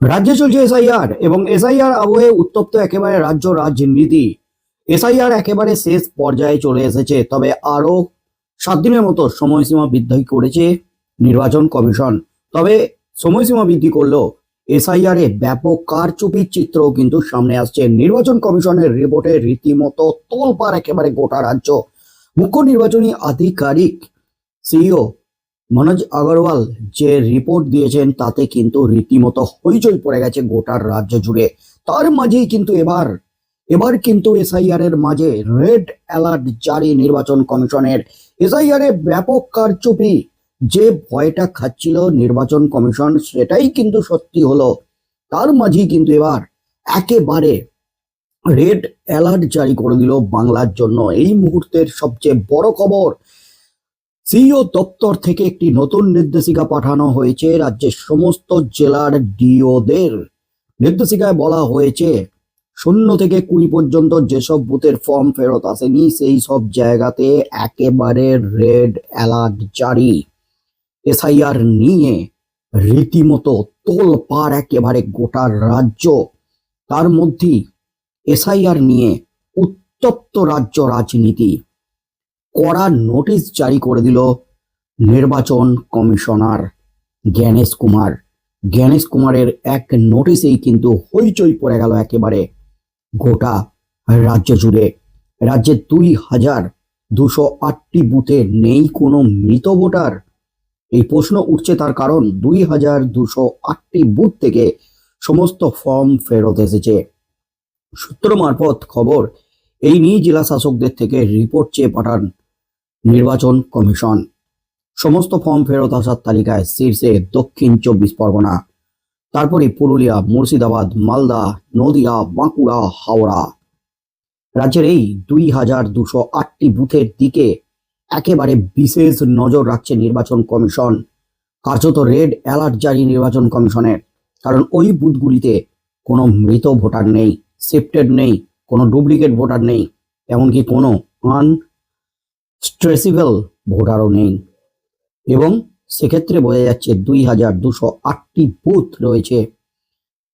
রাজ্যে চলছে এসআইআর এবং এসআইআর আবহে উত্তপ্ত একেবারে রাজ্য রাজনীতি এসআইআর একেবারে শেষ পর্যায়ে চলে এসেছে, তবে আরও সাত দিনের মতো সময়সীমা বৃদ্ধি করেছে নির্বাচন কমিশন। তবে সময়সীমা বৃদ্ধি করলেও এসআইআর এ ব্যাপক কারচুপির চিত্র কিন্তু সামনে আসছে। নির্বাচন কমিশনের রিপোর্টে রীতিমতো তোলপাড় একেবারে গোটা রাজ্য। মুখ্য নির্বাচনী আধিকারিক, সিইও মনোজ আগরওয়াল যে রিপোর্ট দিয়েছেন, তাতে কিন্তু রীতিমতো হইচই পড়ে গেছে গোটার রাজ্য জুড়ে। তার মাঝেই কিন্তু এবার এবার কিন্তু এসআইআর এর মাঝে রেড অ্যালার্ট জারি নির্বাচন কমিশনের। এসআইআর এ ব্যাপক কারচুপি, যে ভয়টা খাচ্ছিল নির্বাচন কমিশন, সেটাই কিন্তু সত্যি হলো। তার মাঝেই কিন্তু এবার একেবারে রেড অ্যালার্ট জারি করে দিল বাংলার জন্য। এই মুহূর্তের সবচেয়ে বড় খবর সিইও দপ্তর থেকে একটি নতুন নির্দেশিকা পাঠানো হয়েছে রাজ্যের সমস্ত জেলার ডিওদের। নির্দেশিকায় বলা হয়েছে, শূন্য থেকে কুড়ি পর্যন্ত যেসব বুথের ফর্ম ফেরত আসেনি, সেই সব জায়গাতে একেবারে রেড অ্যালার্ট জারি। এসআইআর নিয়ে রীতিমতো তোলপাড় একেবারে গোটা রাজ্য। তার মধ্যেই এসআইআর নিয়ে উত্তপ্ত রাজ্য রাজনীতি। কড়া নোটিশ জারি করে দিল নির্বাচন কমিশনার জ্ঞানেশ কুমার। জ্ঞানেশ কুমারের এক নোটিশেই কিন্তু হইচই পড়ে গেল একেবারে গোটা রাজ্য জুড়ে। রাজ্যের দুই হাজার দুশো আটটি বুথে নেই কোনো মৃত ভোটার। এই প্রশ্ন উঠছে তার কারণ দুই হাজার দুশো আটটি বুথ থেকে সমস্ত ফর্ম ফেরত এসেছে। সূত্র মারফত খবর, এই নিয়ে জেলা শাসকদের থেকে রিপোর্ট চেয়ে পাঠান নির্বাচন কমিশন। সমস্ত ফর্ম ফেরত আসার তালিকায় শীর্ষে দক্ষিণ চব্বিশ পরগনা, তারপরে পুরুলিয়া, মুর্শিদাবাদ, মালদা, নদিয়া, বাঁকুড়া, হাওড়া। রাজ্যের এই দুই হাজার দুশো আটটি বুথের দিকে একেবারে বিশেষ নজর রাখছে নির্বাচন কমিশন, কার্যত রেড অ্যালার্ট জারি নির্বাচন কমিশনের, কারণ ওই বুথগুলিতে কোনো মৃত ভোটার নেই, শিফটেড নেই, কোনো ডুপ্লিকেট ভোটার নেই, এমনকি কোনো আন স্ট্রেসিবল ভোটারও নেই। এবং সেক্ষেত্রে বোঝা যাচ্ছে দুই হাজার দুশো আটটি বুথ রয়েছে।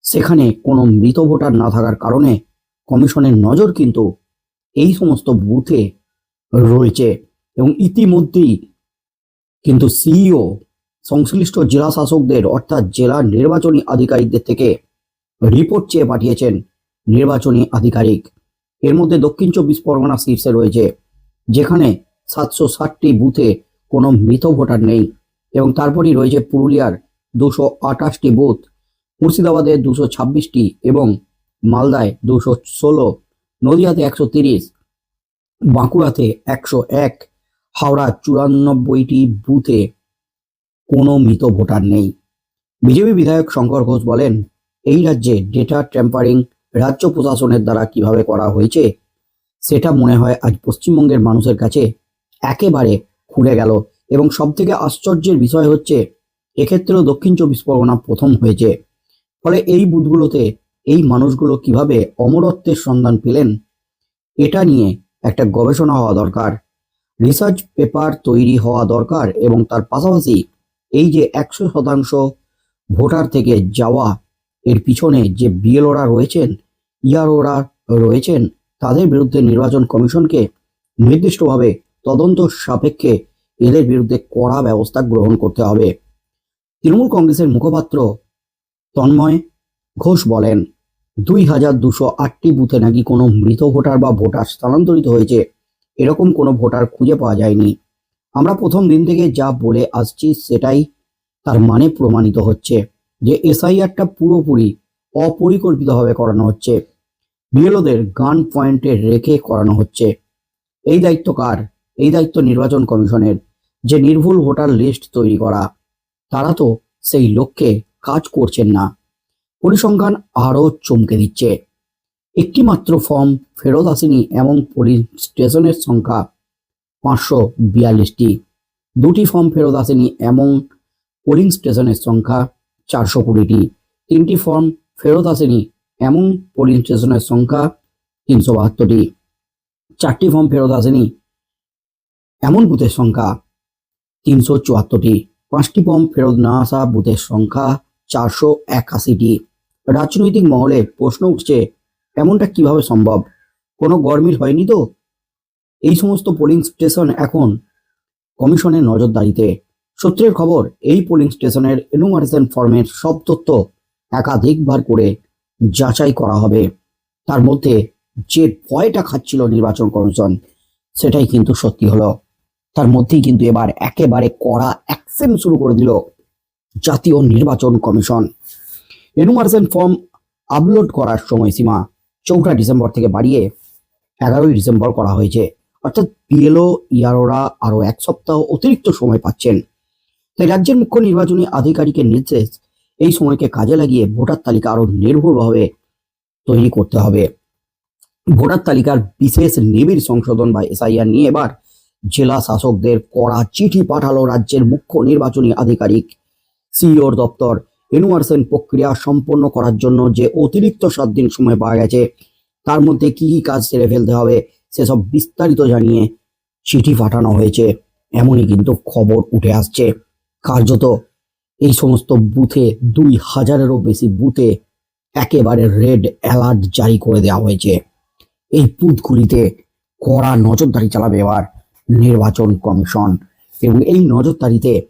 সেখানে কোনো মৃত ভোটার না থাকার কারণে কমিশনের নজর কিন্তু এই সমস্ত বুথে রয়েছে। এবং ইতিমধ্যেই কিন্তু সিইও, সংশ্লিষ্ট জেলা শাসকদের অর্থাৎ জেলা নির্বাচনী আধিকারিকদের থেকে রিপোর্ট চেয়ে পাঠিয়েছেন নির্বাচনী আধিকারিক। এর মধ্যে দক্ষিণ চব্বিশ পরগনা শীর্ষে রয়েছে, যেখানে সাতশো ষাটটি বুথে কোনো মৃত ভোটার নেই এবং তারপরই রয়েছে পুরুলিয়ার দুশো আঠাশটি বুথ, মুর্শিদাবাদে দুশো ছাব্বিশটি এবং মালদায় দুশো ষোলো, নদিয়াতে একশো তিরিশ, বাঁকুড়াতে একশো এক, হাওড়া চুরানব্বইটি বুথে কোনো মৃত ভোটার নেই। বিজেপি বিধায়ক শঙ্কর ঘোষ বলেন, এই রাজ্যে ডেটা ট্যাম্পারিং রাজ্য প্রশাসনের দ্বারা কীভাবে করা হয়েছে, সেটা মনে হয় আজ পশ্চিমবঙ্গের মানুষের কাছে একেবারে খুলে গেল এবং সব থেকে আশ্চর্যের বিষয় হচ্ছে, এক্ষেত্রেও দক্ষিণ চব্বিশ পরগনা প্রথম হয়েছে। ফলে এই বুথগুলোতে এই মানুষগুলো কীভাবে অমরত্বের সন্ধান পেলেন, এটা নিয়ে একটা গবেষণা হওয়া দরকার। রিসার্চ পেপার তৈরি হওয়া দরকার এবং তার পাশাপাশি এই যে একশো শতাংশ ভোটার থেকে যাওয়া, এর পিছনে যে বিএলওরা রয়েছেন, ইয়ারওরা রয়েছেন, তাদের বিরুদ্ধে নির্বাচন কমিশনকে নির্দিষ্টভাবে তদন্ত সাপেক্ষে এদের বিরুদ্ধে কড়া ব্যবস্থা গ্রহণ করতে হবে। তৃণমূল কংগ্রেসের মুখপাত্র তন্ময় ঘোষ বলেন, দুই হাজার দুশো আটটি বুথে নাকি কোনো মৃত ভোটার বা ভোটার স্থানান্তরিত হয়েছে, এরকম কোনো ভোটার খুঁজে পাওয়া যায়নি। আমরা প্রথম দিন থেকে যা বলে আসছি সেটাই তার মানে প্রমাণিত হচ্ছে যে এসআইআরটা পুরোপুরি অপরিকল্পিতভাবে করানো হচ্ছে। বিএলওদের গান পয়েন্টে রেখে করানো হচ্ছে। এই দায়িত্ব কার? এই দায়িত্ব নির্বাচন কমিশনের। যে নির্ভুল ভোটার লিস্ট তৈরি করা, তারা তো সেই লক্ষ্যে কাজ করছেন না। পরিসংখ্যান আরও চমকে দিচ্ছে। একটি মাত্র ফর্ম ফেরত আসেনি এমন পুলিশ স্টেশনের সংখ্যা পাঁচশো বিয়াল্লিশটি। দুটি ফর্ম ফেরত আসেনি এমন পোলিং স্টেশনের সংখ্যা চারশো কুড়িটি। তিনটি ফর্ম ফেরত আসেনি এমন পোলিং স্টেশনের সংখ্যা তিনশো বাহাত্তরটি। চারটি ফর্ম ফেরত আসেনি এমন বুথের সংখ্যা। তিনশো চুয়াত্তরটি। পাঁচটি ফর্ম ফেরত না আসা বুথের সংখ্যা চারশো একাশিটি। রাজনৈতিক মহলে প্রশ্ন উঠছে, এমনটা কীভাবে সম্ভব? কোনো গরমিল হয়নি তো? এই সমস্ত পোলিং স্টেশন এখন কমিশনের নজরদারিতে। সূত্রের খবর, এই পোলিং স্টেশনের এনুমারেশন ফর্মের সব তথ্য একাধিকবার করে যাচাই করা হবে। তার মধ্যে যে ভয়টা খাচ্ছিল নির্বাচন কমিশন, সেটাই কিন্তু সত্যি হলো। তার মধ্যেই কিন্তু এবার একেবারে কড়া অ্যাকশন শুরু করে দিল জাতীয় নির্বাচন কমিশন। এনুমারেশন ফর্ম আপলোড করার সময়সীমা চৌঠা ডিসেম্বর থেকে বাড়িয়ে এগারোই ডিসেম্বর করা হয়েছে। অর্থাৎ বিএলও ইয়ারোরা আরও এক সপ্তাহ অতিরিক্ত সময় পাচ্ছেন। তাই রাজ্যের মুখ্য নির্বাচনী আধিকারিকের নির্দেশ এই সময়কে কাজে লাগিয়ে ভোটার তালিকা আরও নির্ভরভাবে তৈরি করতে হবে। ভোটার তালিকার বিশেষ নিবিড় সংশোধন বা এসআইআর নিয়ে এবার জেলা শাসকদের কড়া চিঠি পাঠালো রাজ্যের মুখ্য নির্বাচনী আধিকারিক। সিইওর দপ্তর এনুয়ার্সেন প্রক্রিয়া সম্পন্ন করার জন্য যে অতিরিক্ত সাত দিন সময় পাওয়া গেছে, তার মধ্যে কি কি কাজ সেরে ফেলতে হবে সেসব বিস্তারিত জানিয়ে চিঠি পাঠানো হয়েছে। এমনই কিন্তু খবর উঠে আসছে। কার্যত এই সমস্ত বুথে দুই হাজারেরও বেশি বুথে একেবারে রেড অ্যালার্ট জারি করে দেওয়া হয়েছে। এই বুথগুলিতে কড়া নজরদারি চালাবে এবার নির্বাচন কমিশন এবং এই নজরদারিতে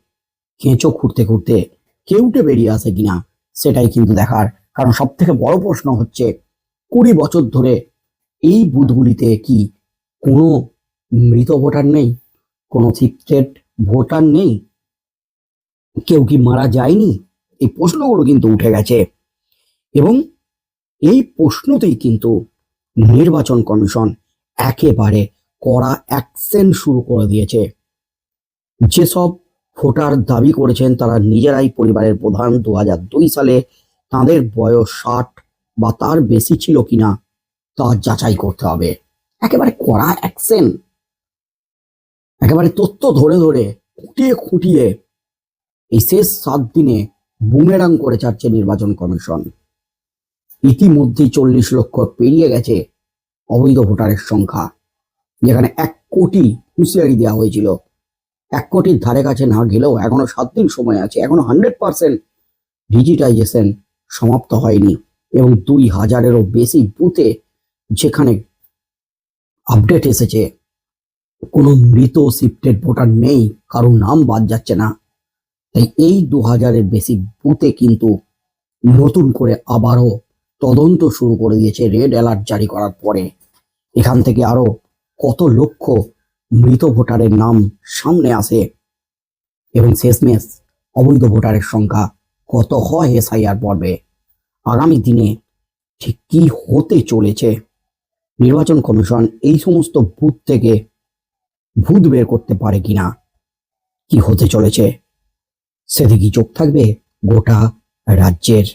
কেঁচো খুঁড়তে খুঁড়তে কেউটে বেরিয়ে আসে কিনা সেটাই কিন্তু দেখার। কারণ সব থেকে বড় প্রশ্ন হচ্ছে, কুড়ি বছর ধরে এই বুথগুলিতে কি কোনো মৃত ভোটার নেই? কোনো সিক্রেট ভোটার নেই? কেউ কি মারা যায়নি? এই প্রশ্নগুলো কিন্তু উঠে গেছে। এবং এই প্রশ্নতেই কিন্তু নির্বাচন কমিশন একেবারে কড়া অ্যাকশন শুরু করে দিয়েছে। যেসব ভোটার দাবি করেছেন, তারা নিজেরাই পরিবারের প্রধান। দু সালে তাদের বয়স ষাট বা তার বেশি ছিল কিনা, তা যাচাই করতে হবে। একেবারে কড়া অ্যাকশন একেবারে তথ্য ধরে ধরে, খুঁটিয়ে খুঁটিয়ে এই শেষ সাত দিনে বুমেরাং করে ছাড়ছে নির্বাচন কমিশন। ইতিমধ্যেই চল্লিশ লক্ষ পেরিয়ে গেছে অবৈধ ভোটারের সংখ্যা। যেখানে এক কোটি হুঁশিয়ারি দেওয়া হয়েছিল। এক কোটির ধারে কাছে না গেলেও এখনও সাত দিন সময় আছে, এখনও হান্ড্রেড পার্সেন্ট ডিজিটাইজেশন সমাপ্ত হয়নি এবং দুই হাজারেরও বেশি বুথে যেখানে আপডেট এসেছে, কোনো মৃত শিফটেড ভোটার নেই কারও নাম বাদ যাচ্ছে না। তাই এই দু হাজারের বেশি বুথে কিন্তু নতুন করে আবারও তদন্ত শুরু করে দিয়েছে, রেড অ্যালার্ট জারি করার পরে। এখান থেকে আরও কত লক্ষ মৃত ভোটারের নাম সামনে আসে এবং শেষমেশ অবৈধ ভোটারের সংখ্যা কত হয় এসআইআর পর্বে? আগামী দিনে ঠিক কি হতে চলেছে? নির্বাচন কমিশন এই সমস্ত ভূত থেকে ভূত বের করতে পারে কিনা? কি হতে চলেছে? সেদিকে চোখ থাকবে গোটা রাজ্যের